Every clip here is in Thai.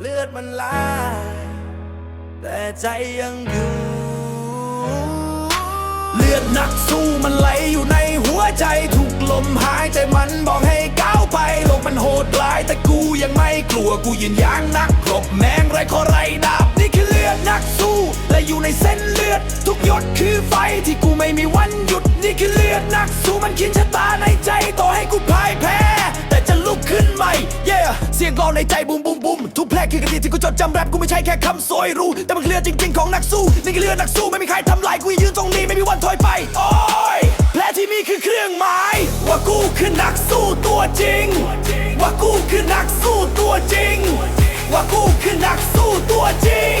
เลือดมันลายแต่ใจยังอยู่ เลือดนักสู้มันไหลอยู่ในหัวใจทุกลมหายใจมันบอกให้ก้าวไปโลกมันโหดร้ายแต่กูยังไม่กลัวกูยืนยางนักกรบแมงไรขอไรดาบนี่คือเลือดนักสู้ และอยู่ในเส้นเลือด ทุกหยดคือไฟที่กูไม่มีวันหยุดนี่คือเลือดนักสู้มันเขียนชะตาในใจต่อให้กูพ่ายแพ้ แต่จะลุกขึ้นใหม่ yeah เสียงกลองในใจบูมบูม คือกระดิ่งที่กูจดจำแรปกูไม่ใช่แค่คำสวยรู้ แต่มันคือเลือดจริง ๆ ของนักสู้นี่คือเลือดนักสู้ไม่มีใครทำลายกูยืนตรงนี้ไม่มีวันถอยไป โอ้ยแผลที่มีคือเครื่องหมาย ว่ากูคือนักสู้ตัวจริง ว่ากูคือนักสู้ตัวจริง ว่ากูคือนักสู้ตัวจริง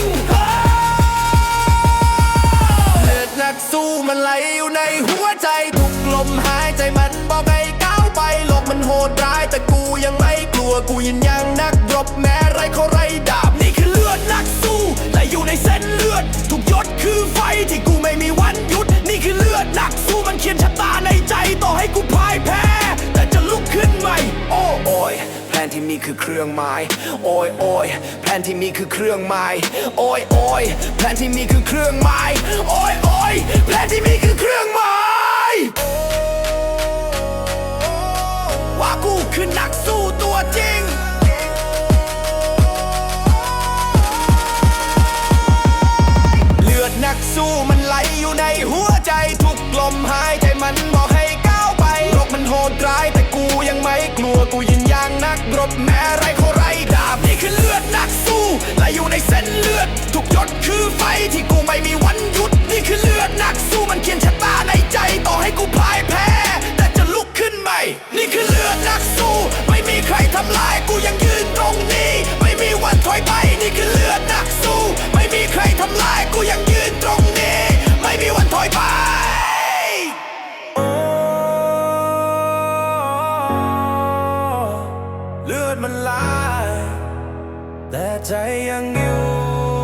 เลือดนักสู้มันไหลอยู่ในหัวใจทุกลมหายใจมันบอกให้ก้าวไปโลกมันโหดร้ายแต่กูยังไม่กลัวกูยืนยัน นที่มีคือเครื่องหมายโอ้ยโอยแผนที่มีคือเครื่องหมายโอ้ยโอยแผนที่มีคือเครื่องหมายโอ้ยโอยแผนที่มีคือเครื่องหมายว่ากูคือนักสู้ตัวจริงเลือดนักสู้มันไหลอยู่ในหัวใจทุกลมหายใจมันบอกให้ก้าวไปโลกมันโหดร้ายแต่กูยังไม่กลัวกูยืน รบแม้ไรเขาไรดาบนี่คือเลือดนักสู้และอยู่ในเส้นเลือด ทุกหยดคือไฟที่กูไม่มีวันหยุด นี่คือเลือดนักสู้มันเขียนชะตาในใจต่อให้กูพ่ายแพ้ แต่จะลุกขึ้นใหม่ นี่คือเลือดนักสู้ไม่มีใครทำลาย 在养ยั